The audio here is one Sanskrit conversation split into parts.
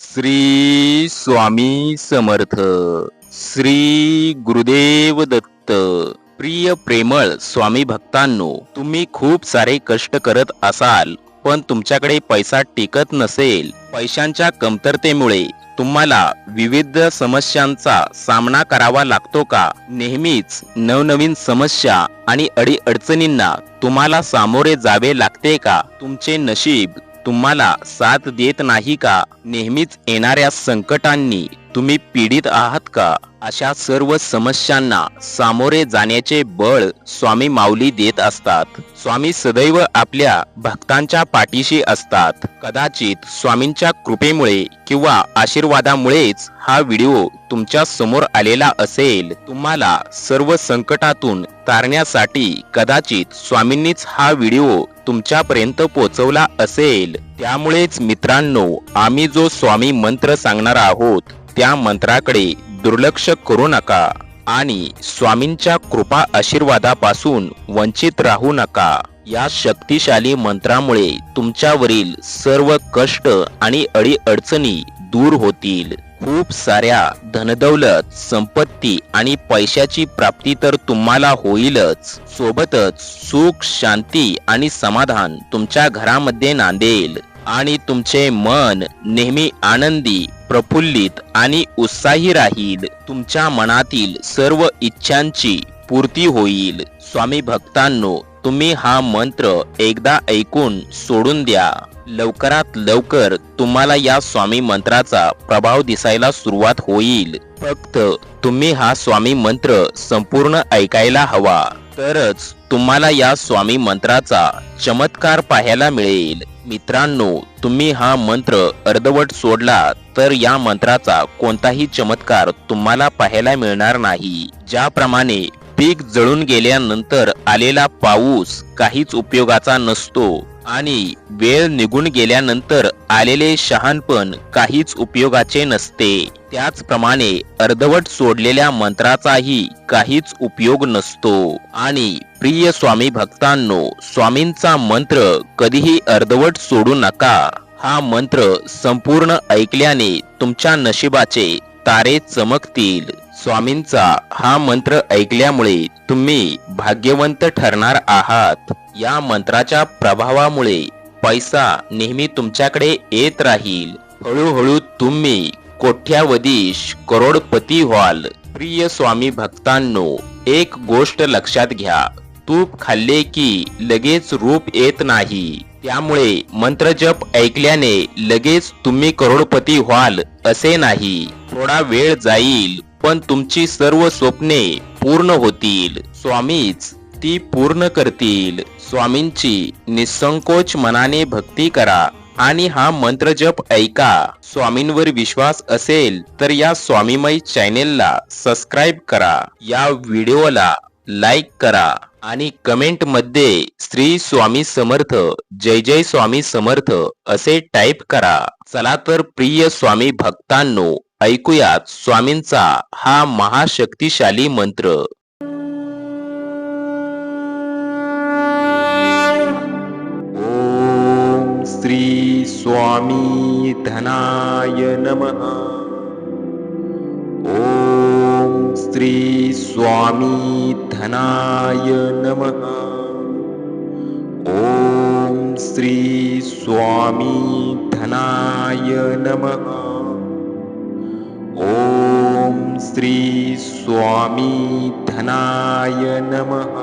श्री स्वामी समर्थ श्री गुरुदेव दत्त. प्रिय प्रेमळ स्वामी भक्तांनो तुम्ही खूप सारे कष्ट करत असाल पण तुमच्याकडे पैसा टिकत नसेल. पैशांच्या कमतरतेमुळे तुम्हाला विविध समस्यांचा सामना करावा लागतो का? नेहमीच नवनवीन समस्या आणि अडीअडचणींना तुम्हाला सामोरे जावे लागते का? तुमचे नशीब तुम्हाला साथ देत नाही का? नेहमीच येणाऱ्या संकटांनी तुम्ही पीडित आहात का? अशा सर्व समस्यांना सामोरे जाण्याचे बळ स्वामी माऊली देत असतात. स्वामी सदैव आपल्या भक्तांच्या पाठीशी असतात. कदाचित स्वामींच्या कृपेमुळे किंवा आशीर्वादामुळेच हा व्हिडिओ तुमच्यासमोर आलेला असेल. तुम्हाला सर्व संकटातून तारण्यासाठी कदाचित स्वामींनीच हा व्हिडिओ तुमच्यापर्यंत पोहोचवला असेल. त्यामुळेच मित्रांनो आम्ही जो स्वामी मंत्र सांगणार आहोत त्या मंत्राकडे दुर्लक्ष करू नका आणि स्वामींच्या कृपा आशीर्वादापासून वंचित राहू नका. या शक्तिशाली मंत्रामुळे तुमच्यावरील सर्व कष्ट आणि अडीअडचणी दूर होतील. खूप साऱ्या धनदौलत संपत्ती आणि पैशाची प्राप्ती तर तुम्हाला होईलच. सोबतच सुख शांती आणि समाधान तुमच्या घरामध्ये नांदेल. आणि तुमचे मन नेहमी आनंदी प्रफुल्लित आणि उत्साही राहील. तुमच्या मनातील सर्व इच्छांची पूर्ती होईल. स्वामी भक्तांनो तुम्ही हा मंत्र एकदा ऐकून सोडून द्या. लवकरात लवकर तुम्हाला या स्वामी मंत्राचा प्रभाव दिसायला सुरुवात होईल. फक्त तुम्ही हा स्वामी मंत्र संपूर्ण ऐकायला हवा. तरच तुम्हाला या स्वामी मंत्राचा चमत्कार पाहायला मिळेल. मित्रांनो तुम्ही हा मंत्र अर्धवट सोडला तर या मंत्राचा कोणताही चमत्कार तुम्हाला पाहायला मिळणार नाही. ज्याप्रमाणे पीक जळून गेल्यानंतर आलेला पाऊस काहीच उपयोगाचा नसतो आणि वेळ निघून गेल्यानंतर आलेले शहाणपण काहीच उपयोगाचे नसते. त्याचप्रमाणे अर्धवट सोडलेल्या मंत्राचाही काहीच उपयोग नसतो. आणि प्रिय स्वामी भक्तांनो स्वामींचा मंत्र कधीही अर्धवट सोडू नका. हा मंत्र संपूर्ण ऐकल्याने तुमच्या नशिबाचे तारे चमकतील. स्वामींचा हा मंत्र ऐकल्यामुळे तुम्ही भाग्यवंत ठरणार आहात. या मंत्राच्या प्रभावामुळे पैसा नेहमी तुमच्याकडे येत राहील. हळूहळू तुम्ही कोठ्यावधीश करोडपती व्हाल. प्रिय स्वामी भक्तांनो एक गोष्ट लक्षात घ्या. तूप खाल्ले की लगेच रूप येत नाही. त्यामुळे मंत्रजप ऐकल्याने लगेच तुम्ही करोडपती व्हाल असे नाही. थोडा वेळ जाईल पण तुमची सर्व स्वप्ने पूर्ण होतील. स्वामीच ती पूर्ण करतील. स्वामींची निसंकोच मनाने भक्ती करा आणि हा मंत्र जप ऐका. स्वामींवर विश्वास असेल तर या स्वामीमय चॅनेलला सबस्क्राईब करा. या व्हिडिओला लाईक करा आणि कमेंटमध्ये श्री स्वामी समर्थ जय जय स्वामी समर्थ असे टाईप करा. चला तर प्रिय स्वामी भक्तांनो ऐकूयात स्वामींचा हा महाशक्तिशाली मंत्र. ओम श्री स्वामी धनाय नम. ओम श्री स्वामी धनाय नम. ओम श्री स्वामी धनाय नमः. ओम श्री स्वामी धनाय नमः।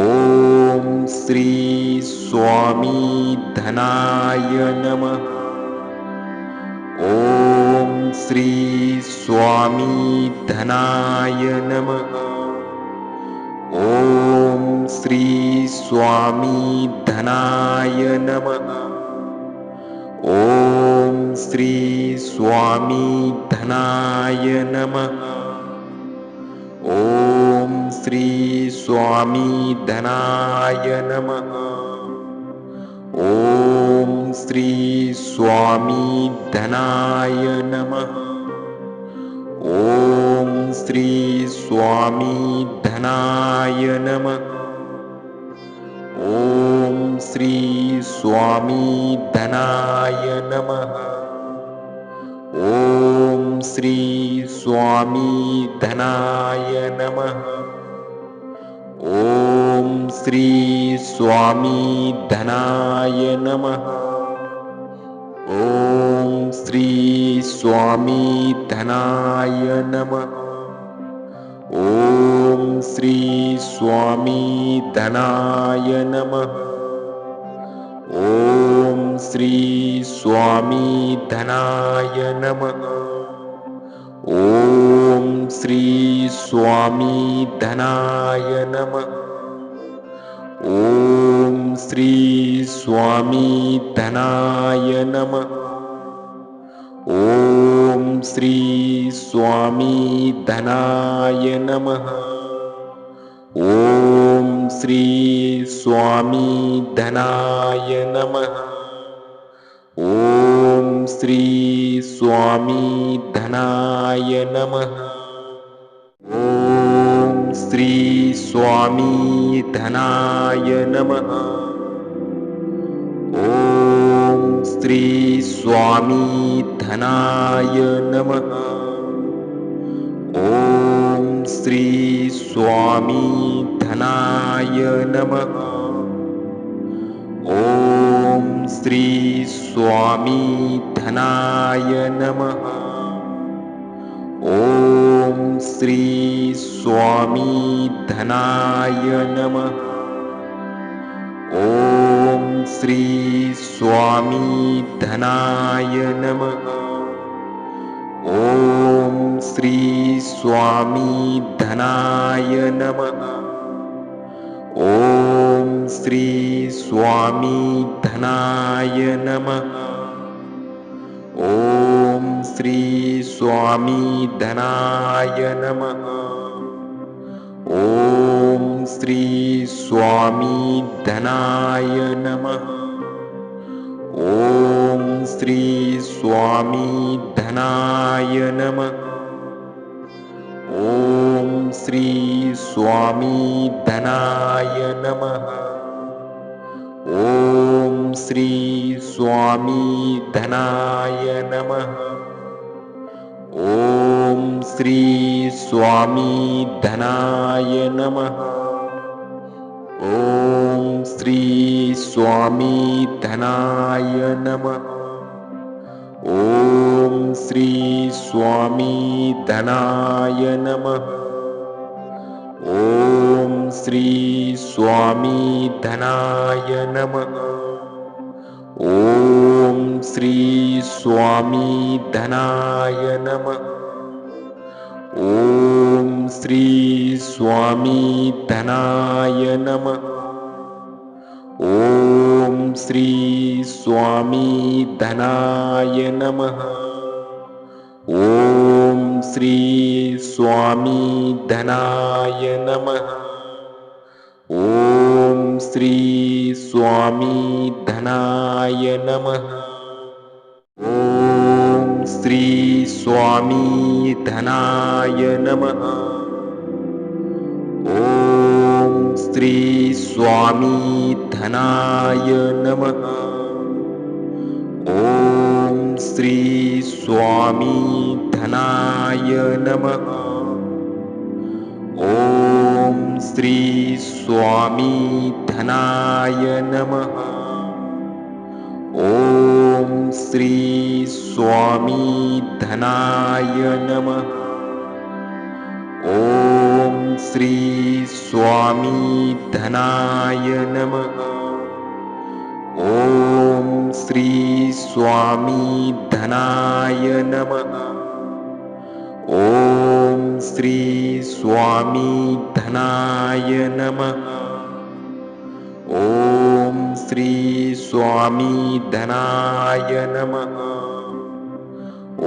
ओम श्री स्वामी धनाय नमः। ओम श्री स्वामी धनाय नमः। ओम श्री स्वामी धनाय नमः। ओम य ॐ श्री स्वामी धनाय ॐ श्री स्वामी धनाय ॐ श्री स्वामी धनाय ॐ श्री धनाय नमः। ॐ श्री स्वामी धनाय नमः। ॐ श्री स्वामी धनाय ॐ श्री स्वामी धनाय नमः। ॐ श्री स्वामी धनाय नमः। ॐ ी स्वामी धनाय ॐ श्री स्वामी धनाय ॐ श्री स्वामी धनाय ॐ श्री स्वामी धनाय ॐ श्री धनाय नमः। ॐ श्री स्वामी धनाय नमः। ॐ श्री स्वामी धनाय नमः। ॐ श्री स्वामी धनाय नमः। ॐ श्री स्वामी धनाय नमः। ॐ श्री स्वामीधनाय नमः। ॐ श्री स्वामी धनाय ॐ श्री स्वामी नमः। ॐ श्री स्वामी नमः। श्रीस्वामीधनाय नमः। ॐ श्रीस्वामीधनाय नमः। ॐ श्रीस्वामीधनाय नमः। ॐ श्रीस्वामीधनाय नमः। ॐ श्रीस्वामीधनाय नमः। श्री स्वामी धनाय नमः। ॐ श्री स्वामी धनाय ॐ श्री स्वामी धनाय ॐ श्री स्वामी धनाय नमः। ॐ श्री स्वामी धनाय नमः ॐ श्री स्वामी धनाय नमः। ॐ श्री स्वामी धनाय ॐ श्री स्वामी धनाय ॐ श्री स्वामी धनाय ॐ श्री स्वामी धनाय नमः। ॐ श्री स्वामी धनाय नमः। ॐ श्री स्वामी धनाय नमः। ॐ श्री स्वामी धनाय नमः श्री स्वामी धनाय ॐ श्री स्वामी धनाय ॐ श्री स्वामी धनाय ॐ श्री धनाय नमः। श्रीस्वामीधनाय नमः। ॐ श्रीस्वामीधनाय नमः।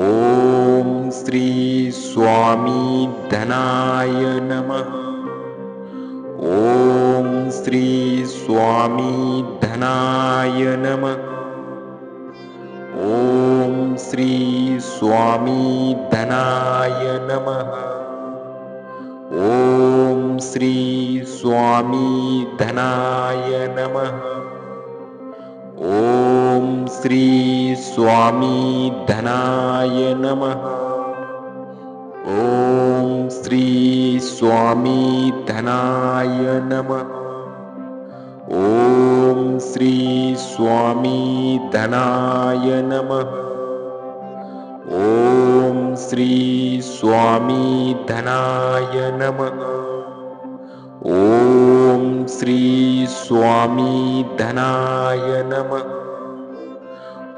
ॐ श्रीस्वामीधनाय नमः। ॐ श्रीस्वामीधनाय नमः। ॐ श्रीस्वामीधनाय नमः। ॐ श्री स्वामी धनाय नमः। ॐ श्री स्वामी धनाय ॐ श्री स्वामी धनाय ॐ श्री स्वामी धनाय नमः। ॐ श्री स्वामी धनाय नमः। ॐ श्री स्वामी धनाय नमः।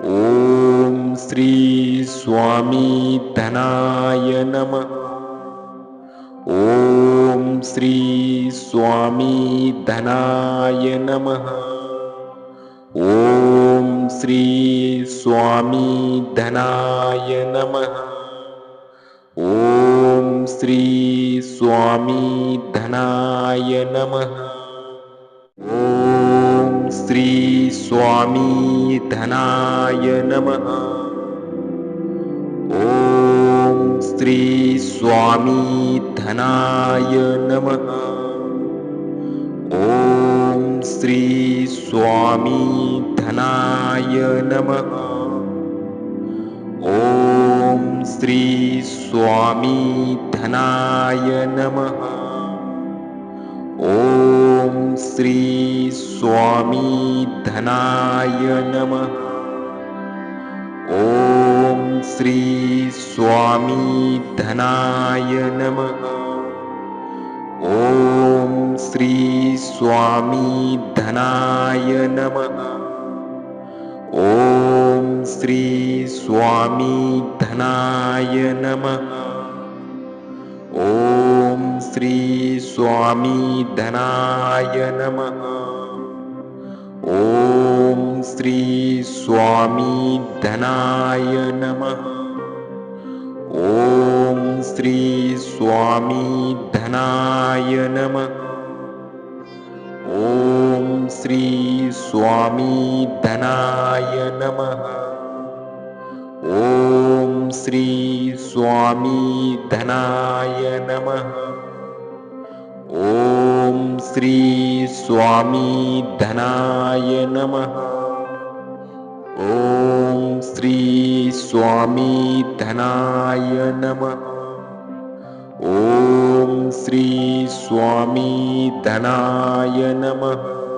ॐ श्री स्वामी धनाय नमः। ॐ श्री स्वामी धनाय नमः। ॐ श्री स्वामी धनाय नमः ॐ श्री स्वामी धनाय नमः। ॐ श्री स्वामी धनाय नमः। ॐ श्री स्वामी धनाय नमः। ॐ श्री स्वामी धनाय नमः। ॐ श्री स्वामी धनाय ॐ श्री स्वामी धनाय ॐ श्री धनाय नमः। ॐ श्री धनाय नमः। ी नमः। ॐ श्री नमः। ॐ श्री नमः। ॐ श्री स्वामी धनाय ॐ श्री स्वामी धनाय नमः। ॐ श्री स्वामी धनाय नमः। ॐ श्री स्वामी धनाय नमः। ॐ श्री स्वामी धनाय नमः। ॐ श्री स्वामी धनाय नमः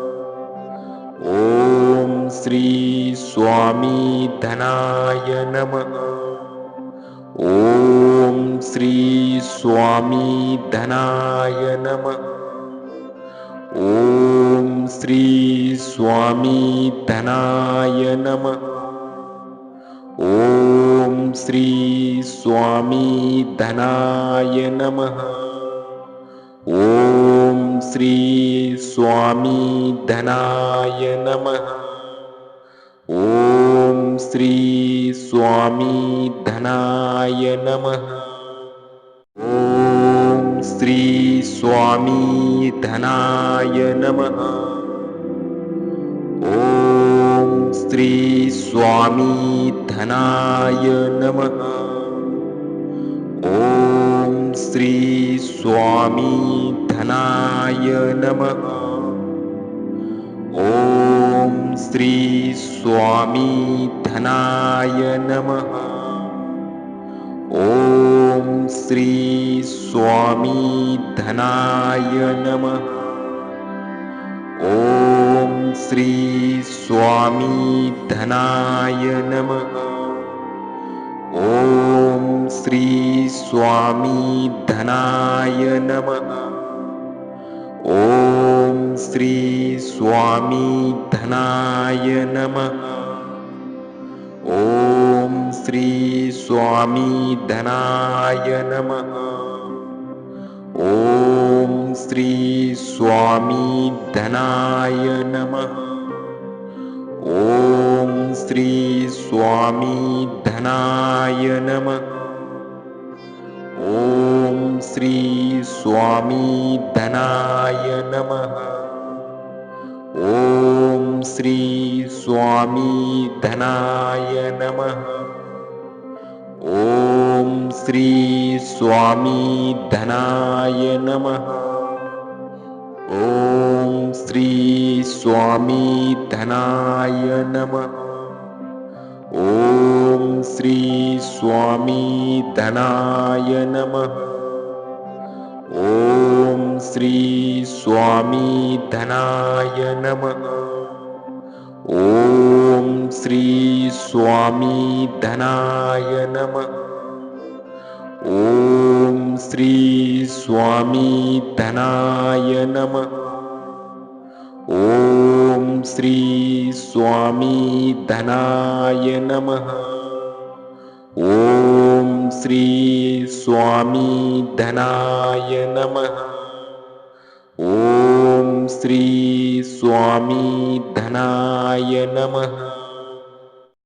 ॐ श्री स्वामी धनाय नमः। ॐ श्री स्वामी धनाय नमः। ॐ श्री स्वामी धनाय नमः। ॐ श्री स्वामी धनाय नमः स्वामी धनाय नमः। ॐ श्री स्वामी धनाय नमः। ॐ श्री स्वामी धनाय नमः। ॐ श्री स्वामी धनाय नमः। ॐ श्री स्वामी ॐ श्री स्वामी धनाय ॐ श्री स्वामी धनाय ॐ श्री स्वामी धनाय ॐ श्री स्वामी धनाय नमः ॐ श्री स्वामी धनाय नमः। ॐ श्री स्वामी धनाय ॐ श्री स्वामी धनाय ॐ श्री स्वामी धनाय ॐ श्री स्वामी धनाय नमः। ॐ श्री स्वामी धनाय नमः। ॐ श्री स्वामी धनाय ॐ श्री स्वामी ॐ श्री स्वामी धनाय नमः ॐ श्री स्वामी धनाय नमः। ॐ श्री स्वामी धनाय ॐ श्री स्वामी धनाय नमः। ॐ श्री स्वामी धनाय नमः। ॐ स्वामी धनाय नमः। ॐ श्री स्वामी धनाय नमः।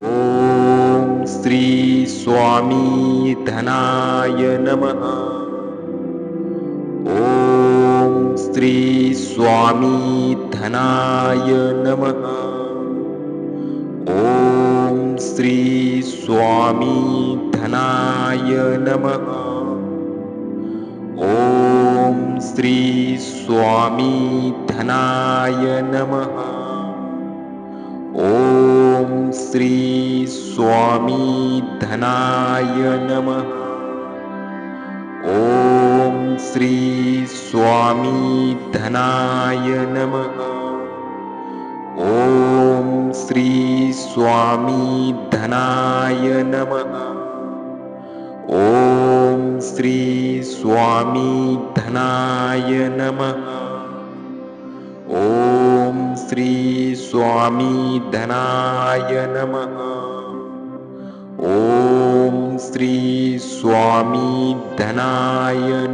ॐ श्री स्वामी धनाय नमः। ॐ श्री स्वामी धनाय नमः। ॐ श्री स्वामी ॐ श्री स्वामी धनाय ॐ श्री स्वामी धनाय ॐ श्री स्वामी धनाय ॐ श्री स्वामी धनाय नमः ॐ श्री स्वामी धनाय ॐ श्री नमः। ॐ श्री स्वामी धनाय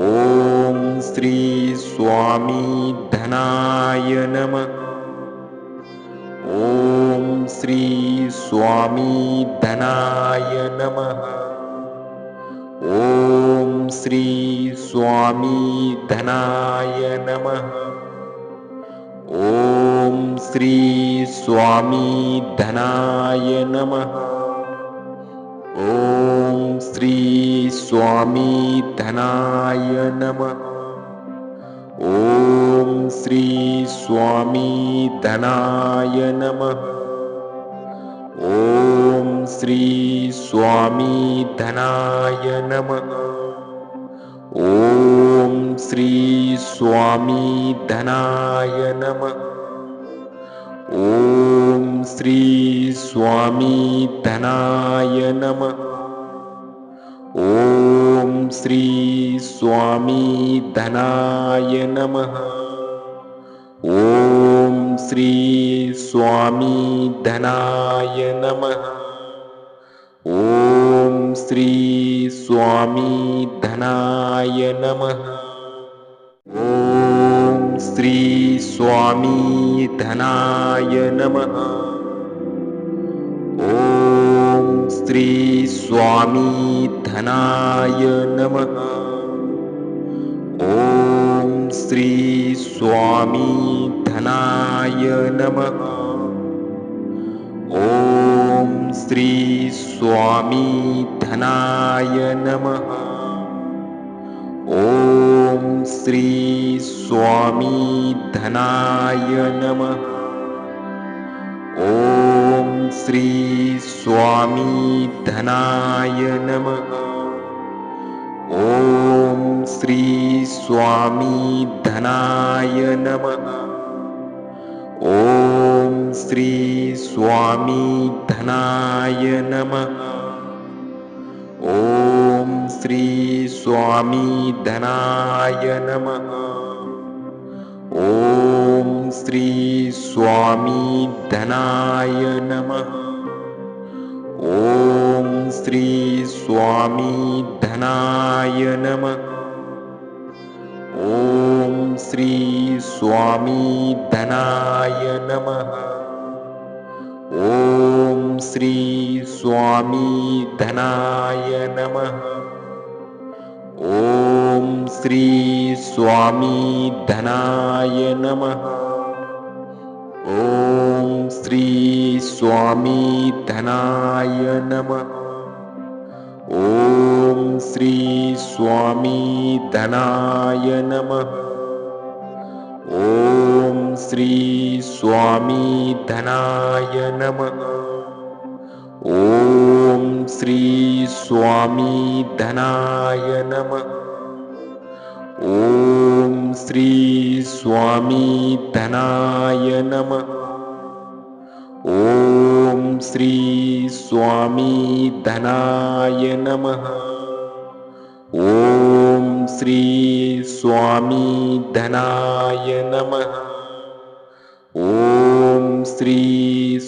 ॐ श्री स्वामी धनाय ॐ श्री स्वामी धनाय नमः। ॐ श्री स्वामी धनाय नमः। ॐ श्री स्वामी धनाय नमः। ॐ श्री स्वामी धनाय नमः। ॐ श्री स्वामी धनाय नमः ॐ श्री स्वामी धनाय नमः। ॐ श्री स्वामी धनाय ॐ श्री स्वामी धनाय नमः। ॐ श्री स्वामी धनाय नमः। ॐ श्रीस्वामीधनाय नमः। ॐ श्रीस्वामीधनाय नमः। ॐ श्रीस्वामीधनाय नमः। ॐ श्रीस्वामीधनाय नमः। ॐ श्रीस्वामी ॐ श्री स्वामी धनाय ॐ श्री स्वामी धनाय ॐ श्री स्वामी धनाय ॐ श्री स्वामी धनाय नमः ॐ श्री स्वामी नमः। ॐ श्री स्वामी धनाय ॐ श्री स्वामी धनाय ॐ श्री स्वामी नमः श्रीस्वामीधनाय नमः। ॐ श्रीस्वामीधनाय नमः। ॐ श्रीस्वामीधनाय नमः। ॐ श्रीस्वामीधनाय नमः। ॐ श्रीस्वामीधनाय नमः। ॐ श्री स्वामी नमः। ॐ श्री स्वामी धनाय ॐ श्री स्वामी नमः। ॐ श्री स्वामी धनाय नमः ॐ श्री स्वामी धनाय ॐ श्री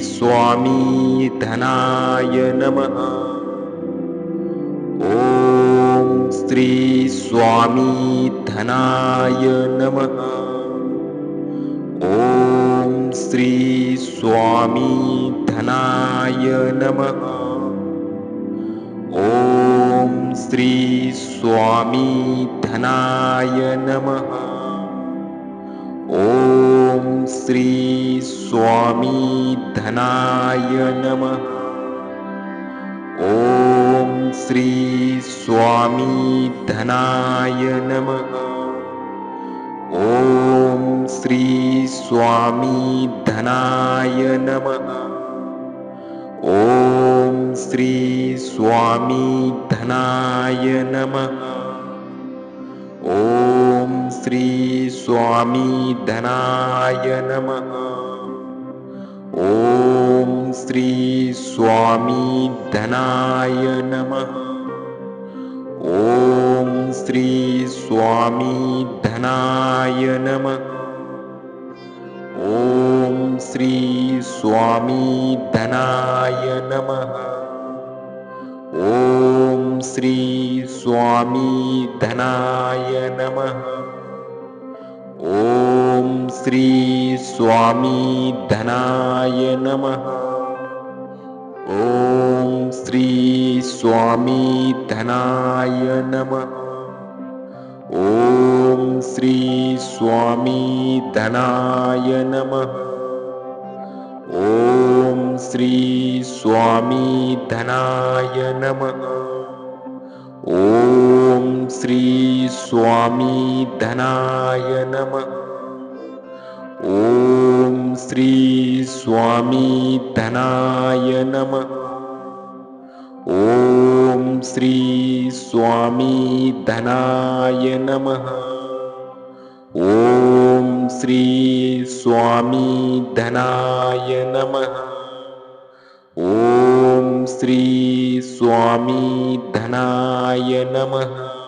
स्वामी धनाय ॐ श्री स्वामी धनाय ॐ श्री स्वामी ॐ श्री स्वामी नमः। ॐ श्री स्वामी नमः। ॐ श्री स्वामी नमः। ॐ श्री स्वामी धनाय नमः। ॐ स्वामी धनाय नमः। ॐ श्री स्वामी धनाय ॐ श्री स्वामी धनाय ॐ श्री स्वामी नमः। श्री स्वामी धनाय नमः। ॐ श्री स्वामी धनाय नमः। ॐ श्री स्वामी धनाय ॐ श्री स्वामी धनाय ॐ श्री स्वामी धनाय नमः ॐ श्री स्वामी धनाय नमः। ॐ श्री स्वामी धनाय ॐ श्री स्वामी धनाय नमः। ॐ श्री स्वामी धनाय नमः। ॐ श्री स्वामी धनाय नमः। ॐ श्री स्वामी धनाय नमः